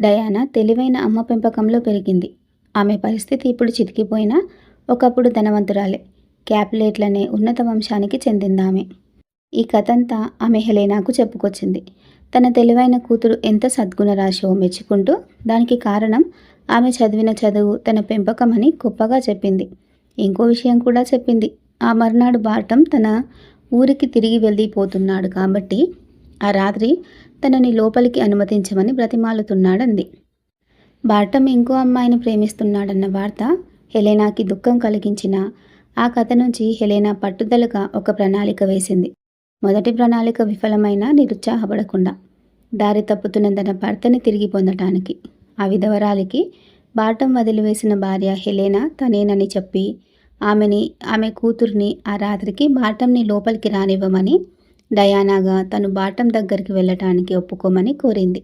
Diana తెలివైన అమ్మ పెంపకంలో పెరిగింది. ఆమె పరిస్థితి ఇప్పుడు చితికిపోయినా ఒకప్పుడు ధనవంతురాలే. క్యాప్లేట్లనే ఉన్నత వంశానికి చెందిందామె. ఈ కథంతా ఆమె హెలేనాకు చెప్పుకొచ్చింది. తన తెలివైన కూతురు ఎంత సద్గుణరాశో మెచ్చుకుంటూ దానికి కారణం ఆమె చదివిన చదువు తన పెంపకం అని గొప్పగా చెప్పింది. ఇంకో విషయం కూడా చెప్పింది. ఆ మర్నాడు బాటం తన ఊరికి తిరిగి వెళ్ళిపోతున్నాడు కాబట్టి ఆ రాత్రి తనని లోపలికి అనుమతించమని బ్రతిమాలుతున్నాడంది. బాటం ఇంకో అమ్మాయిని ప్రేమిస్తున్నాడన్న వార్త హెలెనాకి దుఃఖం కలిగించిన ఆ కథ నుంచి హెలెనా పట్టుదలగా ఒక ప్రణాళిక వేసింది. మొదటి ప్రణాళిక విఫలమైన నిరుత్సాహపడకుండా దారి తప్పుతున్న తన భర్తని తిరిగి పొందటానికి ఆ విధవరాలికి బాటం వదిలివేసిన భార్య హెలెనా తనేనని చెప్పి ఆమెని ఆమె కూతుర్ని ఆ రాత్రికి బాటంని లోపలికి రానివ్వమని డయానాగా తను బాటం దగ్గరికి వెళ్ళటానికి ఒప్పుకోమని కోరింది.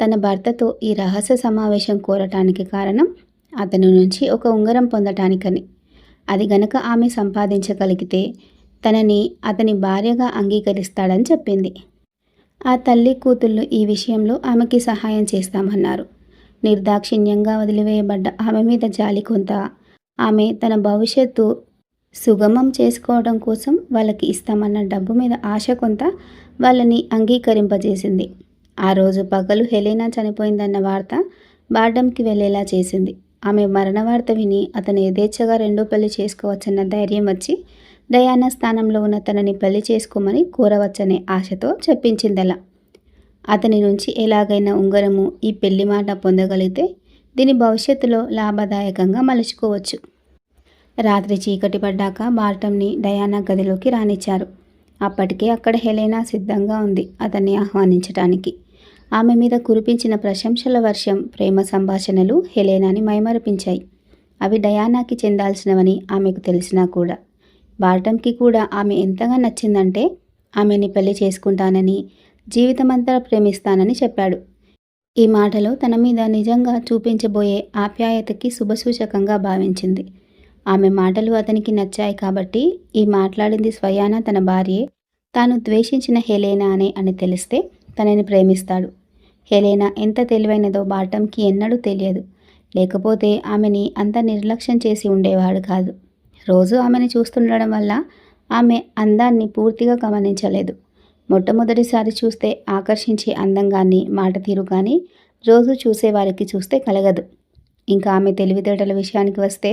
తన భర్తతో ఈ రహస్య సమావేశం కోరటానికి కారణం అతని నుంచి ఒక ఉంగరం పొందటానికని. అది గనక ఆమె సంపాదించగలిగితే తనని అతని భార్యగా అంగీకరిస్తాడని చెప్పింది. ఆ తల్లి కూతుళ్ళు ఈ విషయంలో ఆమెకి సహాయం చేస్తామన్నారు. నిర్దాక్షిణ్యంగా వదిలివేయబడ్డ ఆమె మీద జాలి కొంత ఆమె తన భవిష్యత్తు సుగమం చేసుకోవడం కోసం వాళ్ళకి ఇస్తామన్న డబ్బు మీద ఆశ కొంత వాళ్ళని అంగీకరింపజేసింది. ఆ రోజు పగలు హెలెనా చనిపోయిందన్న వార్త బార్డంకి వెళ్ళేలా చేసింది. ఆమె మరణ వార్త విని అతను యథేచ్ఛగా రెండో పెళ్ళి చేసుకోవచ్చన్న ధైర్యం వచ్చి డయానా స్థానంలో ఉన్న తనని పెళ్ళి చేసుకోమని కోరవచ్చనే ఆశతో చెప్పించిందలా అతని నుంచి ఎలాగైనా ఉంగరము ఈ పెళ్ళి మాట పొందగలిగితే దీని భవిష్యత్తులో లాభదాయకంగా మలుచుకోవచ్చు. రాత్రి చీకటి పడ్డాక బార్టమ్ని డయానా గదిలోకి రానిచ్చారు. అప్పటికే అక్కడ హెలెనా సిద్ధంగా ఉంది అతన్ని ఆహ్వానించటానికి. ఆమె మీద కురిపించిన ప్రశంసల వర్షం ప్రేమ సంభాషణలు హెలెనాని మైమరపించాయి. అవి డయానాకి చెందాల్సినవని ఆమెకు తెలిసినా కూడా. బార్టమ్కి కూడా ఆమె ఎంతగా నచ్చిందంటే ఆమెని పెళ్ళి చేసుకుంటానని జీవితమంతా ప్రేమిస్తానని చెప్పాడు. ఈ మాటలో తన మీద నిజంగా చూపించబోయే ఆప్యాయతకి శుభసూచకంగా భావించింది. ఆమె మాటలు అతనికి నచ్చాయి కాబట్టి ఈ మాట్లాడింది స్వయాన తన భార్యే. తాను ద్వేషించిన హెలేనా అనే అని తెలిస్తే తనని ప్రేమిస్తాడు. హెలేనా ఎంత తెలివైనదో బాటంకి ఎన్నడూ తెలియదు. లేకపోతే ఆమెని అంత నిర్లక్ష్యం చేసి ఉండేవాడు కాదు. రోజు ఆమెని చూస్తుండడం వల్ల ఆమె అందాన్ని పూర్తిగా గమనించలేదు. మొట్టమొదటిసారి చూస్తే ఆకర్షించే అందం కానీ మాట తీరు కానీ రోజు చూసేవారికి చూస్తే కలగదు. ఇంకా ఆమె తెలివితేటల విషయానికి వస్తే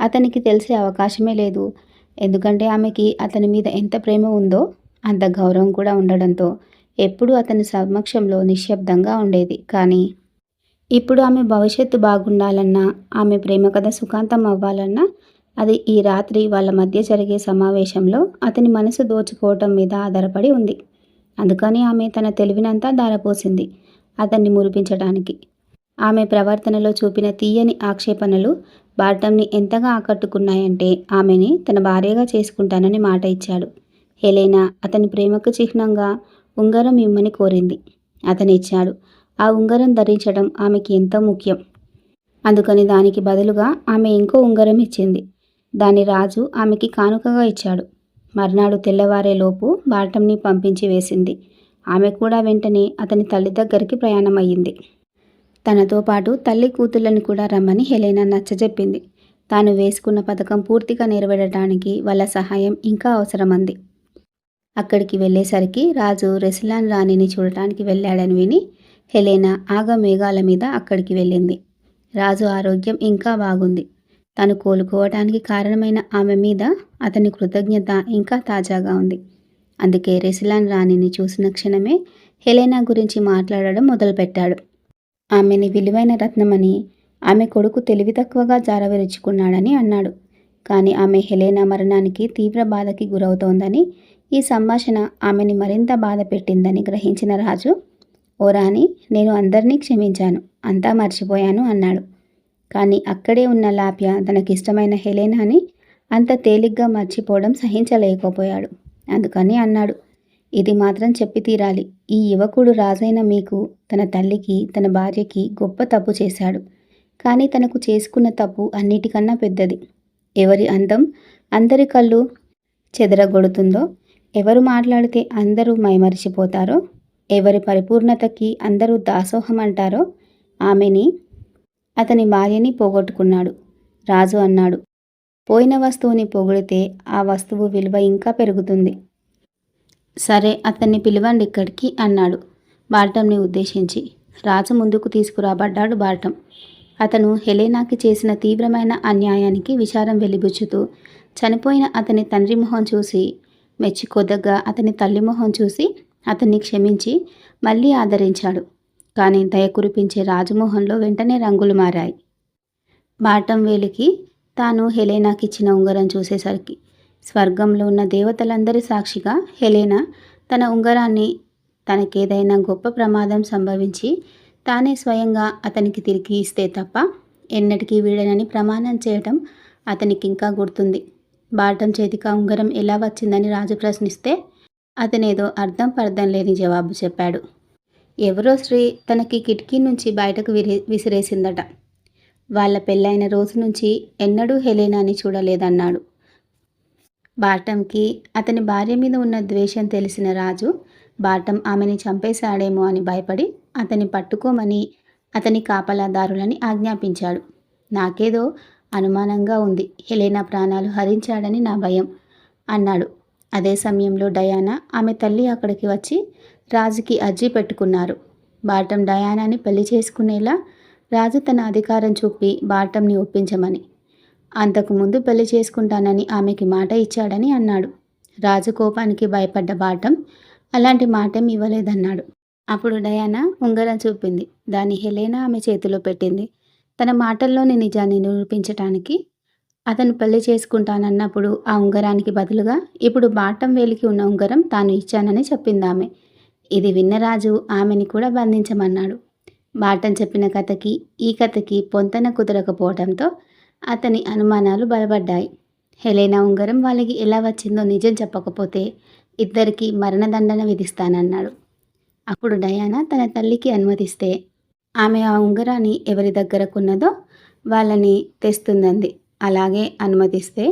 అతనికి తెలిసే అవకాశమే లేదు. ఎందుకంటే ఆమెకి అతని మీద ఎంత ప్రేమ ఉందో అంత గౌరవం కూడా ఉండడంతో ఎప్పుడూ అతని సమక్షంలో నిశ్శబ్దంగా ఉండేది. కానీ ఇప్పుడు ఆమె భవిష్యత్తు బాగుండాలన్నా ఆమె ప్రేమ కథ సుఖాంతం అవ్వాలన్నా అది ఈ రాత్రి వాళ్ళ మధ్య జరిగే సమావేశంలో అతని మనసు దోచుకోవటం మీద ఆధారపడి ఉంది. అందుకని ఆమె తన తెలివినంతా దారపోసింది అతన్ని మురిపించడానికి ఆమె ప్రవర్తనలో చూపిన తీయని ఆక్షేపణలు బాటంని ఎంతగా ఆకట్టుకున్నాయంటే ఆమెని తన భార్యగా చేసుకుంటానని మాట ఇచ్చాడు. హెలేనా అతని ప్రేమకు చిహ్నంగా ఉంగరం ఇమ్మని కోరింది. అతను ఇచ్చాడు. ఆ ఉంగరం ధరించడం ఆమెకి ఎంతో ముఖ్యం. అందుకని దానికి బదులుగా ఆమె ఇంకో ఉంగరం ఇచ్చింది. దాని రాజు ఆమెకి కానుకగా ఇచ్చాడు. మర్నాడు తెల్లవారేలోపు బాటంని పంపించి వేసింది. ఆమె కూడా వెంటనే అతని తల్లి దగ్గరికి ప్రయాణమయ్యింది. తనతో పాటు తల్లి కూతుళ్ళని కూడా రమ్మని హెలెనా నచ్చజెప్పింది. తాను వేసుకున్న పథకం పూర్తిగా నెరవేరడానికి వాళ్ళ సహాయం ఇంకా అవసరమంది. అక్కడికి వెళ్ళేసరికి రాజు రెసిలాన్ రాణిని చూడటానికి వెళ్ళాడని విని హెలెనా ఆగ మేఘాల మీద అక్కడికి వెళ్ళింది. రాజు ఆరోగ్యం ఇంకా బాగుంది. తను కోలుకోవటానికి కారణమైన ఆమె మీద అతని కృతజ్ఞత ఇంకా తాజాగా ఉంది. అందుకే రెసిలాన్ రాణిని చూసిన క్షణమే హెలెనా గురించి మాట్లాడడం మొదలుపెట్టాడు. ఆమెని విలువైన రత్నమని ఆమె కొడుకు తెలివి తక్కువగా జారవిరుచుకున్నాడని అన్నాడు. కానీ ఆమె హెలేనా మరణానికి తీవ్ర బాధకి గురవుతోందని ఈ సంభాషణ ఆమెని మరింత బాధ పెట్టిందని గ్రహించిన రాజు ఓ రాణి నేను అందరినీ క్షమించాను అంతా మర్చిపోయాను అన్నాడు. కానీ అక్కడే ఉన్న లాప్య తనకిష్టమైన హెలేనాని అంత తేలిగ్గా మర్చిపోవడం సహించలేకపోయాడు. అందుకని అన్నాడు ఇది మాత్రం చెప్పి తీరాలి. ఈ యువకుడు రాజైన మీకు తన తల్లికి తన భార్యకి గొప్ప తప్పు చేశాడు. కానీ తనకు చేసుకున్న తప్పు అన్నిటికన్నా పెద్దది. ఎవరి అందం అందరి కళ్ళు చెదరగొడుతుందో ఎవరు మాట్లాడితే అందరూ మైమరిచిపోతారో ఎవరి పరిపూర్ణతకి అందరూ దాసోహం అంటారో ఆమెని అతని భార్యని పోగొట్టుకున్నాడు. రాజు అన్నాడు పోయిన వస్తువుని పొగిడితే ఆ వస్తువు విలువ ఇంకా పెరుగుతుంది. సరే అతన్ని పిలవండి ఇక్కడికి అన్నాడు బాల్టంని ఉద్దేశించి. రాజు ముందుకు తీసుకురాబడ్డాడు బాల్టం. అతను హెలెనాకి చేసిన తీవ్రమైన అన్యాయానికి విచారం వెలిబుచ్చుతూ చనిపోయిన అతని తండ్రి మొహం చూసి మెచ్చుకోదగ్గ అతని తల్లి మొహం చూసి అతన్ని క్షమించి మళ్ళీ ఆదరించాడు. కానీ దయ కురిపించే రాజమోహన్లో వెంటనే రంగులు మారాయి. బాటం వేలికి తాను హెలేనాకిచ్చిన ఉంగరం చూసేసరికి స్వర్గంలో ఉన్న దేవతలందరి సాక్షిగా హెలేనా తన ఉంగరాన్ని తనకేదైనా గొప్ప ప్రమాదం సంభవించి తానే స్వయంగా అతనికి తిరిగి ఇస్తే తప్ప ఎన్నటికీ వీడనని ప్రమాణం చేయటం అతనికి ఇంకా గుర్తుంది. బాటం చేతికి ఉంగరం ఎలా వచ్చిందని రాజు ప్రశ్నిస్తే అతనేదో అర్థం పర్థం లేని జవాబు చెప్పాడు. ఎవరో స్త్రీ తనకి కిటికీ నుంచి బయటకు విరి విసిరేసిందట. వాళ్ళ పెళ్ళైన రోజు నుంచి ఎన్నడూ హెలేనాని చూడలేదన్నాడు. బాటంకి అతని భార్య మీద ఉన్న ద్వేషం తెలిసిన రాజు బాటం ఆమెని చంపేశాడేమో అని భయపడి అతని పట్టుకోమని అతని కాపలాదారులని ఆజ్ఞాపించాడు. నాకేదో అనుమానంగా ఉంది. హెలేనా ప్రాణాలు హరించాడని నా భయం అన్నాడు. అదే సమయంలో డయానా ఆమె తల్లి అక్కడికి వచ్చి రాజుకి అర్జీ పెట్టుకున్నారు. బాటం డయానాని పెళ్ళి చేసుకునేలా రాజు తన అధికారం చూపి బాటంని ఒప్పించమని అంతకుముందు పెళ్ళి చేసుకుంటానని ఆమెకి మాట ఇచ్చాడని అన్నాడు. రాజు కోపానికి భయపడ్డ బాటం అలాంటి మాటేం ఇవ్వలేదన్నాడు. అప్పుడు డయానా ఉంగరం చూపింది. దాన్ని హెలేనా ఆమె చేతిలో పెట్టింది. తన మాటల్లోని నిజాన్ని నిరూపించటానికి అతను పెళ్ళి చేసుకుంటానన్నప్పుడు ఆ ఉంగరానికి బదులుగా ఇప్పుడు బాటం వేలికి ఉన్న ఉంగరం తాను ఇచ్చానని చెప్పింది ఆమె ఇది విన్నరాజు ఆమెని కూడా బంధించమన్నాడు. బాటం చెప్పిన కథకి ఈ కథకి పొంతన కుదరకపోవడంతో అతని అనుమానాలు బలపడ్డాయి. హెలేనా ఉంగరం వాళ్ళకి ఎలా వచ్చిందో నిజం చెప్పకపోతే ఇద్దరికి మరణదండన విధిస్తానన్నాడు. అప్పుడు డయానా తన తల్లికి అనుమతిస్తే ఆమె ఆ ఉంగరాన్ని ఎవరి దగ్గరకున్నదో వాళ్ళని తెస్తుందంది. అలాగే అనుమతిస్తే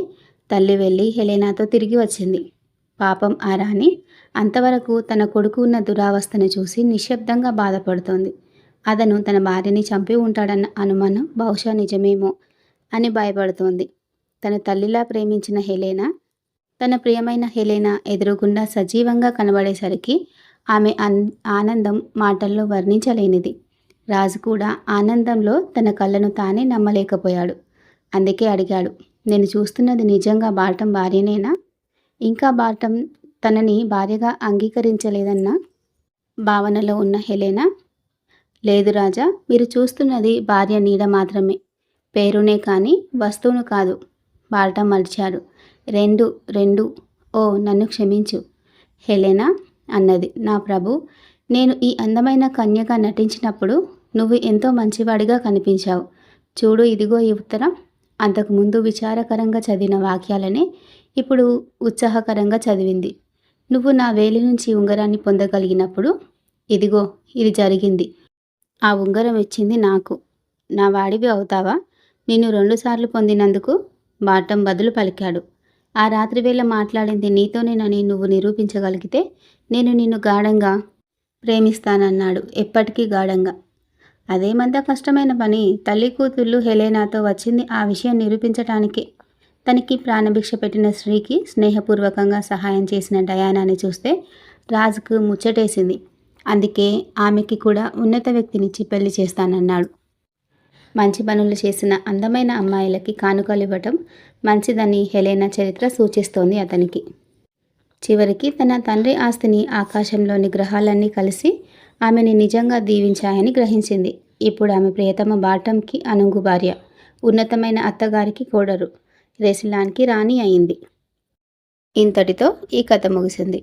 తల్లి వెళ్ళి హెలెనాతో తిరిగి వచ్చింది. పాపం ఆ రాణి అంతవరకు తన కొడుకు ఉన్న దురావస్థను చూసి నిశ్శబ్దంగా బాధపడుతోంది. అతను తన భార్యని చంపి ఉంటాడన్న అనుమానం బహుశా నిజమేమో అని భయపడుతోంది. తన తల్లిలా ప్రేమించిన హెలేనా? తన ప్రియమైన హెలేనా ఎదురుగుండా సజీవంగా కనబడేసరికి ఆమె అన్ ఆనందం మాటల్లో వర్ణించలేనిది. రాజు కూడా ఆనందంలో తన కళ్ళను తానే నమ్మలేకపోయాడు. అందుకే అడిగాడు నేను చూస్తున్నది నిజంగా బాటం భార్యనేనా? ఇంకా బాటం తనని భార్యగా అంగీకరించలేదన్న? భావనలో ఉన్న హెలేనా? లేదు రాజా మీరు చూస్తున్నది భార్య నీడ మాత్రమే. పేరునే కానీ వస్తువును కాదు. బాటం మలిచాడు. రెండు రెండు ఓ నన్ను క్షమించు. హెలెనా అన్నది. నా ప్రభు నేను ఈ అందమైన కన్యగా నటించినప్పుడు నువ్వు ఎంతో మంచివాడిగా కనిపించావు. చూడు ఇదిగో ఈ ఉత్తరం. అంతకుముందు విచారకరంగా చదివిన వాక్యాలనే ఇప్పుడు ఉత్సాహకరంగా చదివింది. నువ్వు నా వేలి నుంచి ఉంగరాన్ని పొందగలిగినప్పుడు ఇదిగో ఇది జరిగింది. ఆ ఉంగరం ఇచ్చింది నాకు. నా వాడివి అవుతావా? నిన్ను రెండుసార్లు పొందినందుకు బాటం బదులు పలికాడు. ఆ రాత్రి వేళ మాట్లాడింది నీతోనేనని నువ్వు నిరూపించగలిగితే నేను నిన్ను గాఢంగా ప్రేమిస్తానన్నాడు. ఎప్పటికీ గాఢంగా. అదేమంత కష్టమైన పని. తల్లి కూతుళ్ళు హెలేనాతో వచ్చింది. ఆ విషయం నిరూపించటానికే తనకి ప్రాణభిక్ష పెట్టిన స్త్రీకి స్నేహపూర్వకంగా సహాయం చేసిన డయానాని చూస్తే రాజుకు ముచ్చటేసింది. అందుకే ఆమెకి కూడా ఉన్నత వ్యక్తినిచ్చి పెళ్ళి చేస్తానన్నాడు. మంచి పనులు చేసిన అందమైన అమ్మాయిలకి కానుకలు ఇవ్వటం మంచిదని హెలేనా చరిత్ర సూచిస్తోంది అతనికి. చివరికి తన తండ్రి ఆస్తిని ఆకాశంలోని గ్రహాలన్నీ కలిసి ఆమెని నిజంగా దీవించాయని గ్రహించింది. ఇప్పుడు ఆమె ప్రియతమ బాటంకి అనుంగు భార్య ఉన్నతమైన అత్తగారికి కోడరు రెసిలాన్కి రాణి అయింది. ఇంతటితో ఈ కథ ముగిసింది.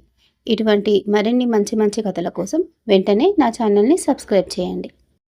ఇటువంటి మరిన్ని మంచి మంచి కథల కోసం వెంటనే నా ఛానల్ని సబ్స్క్రైబ్ చేయండి.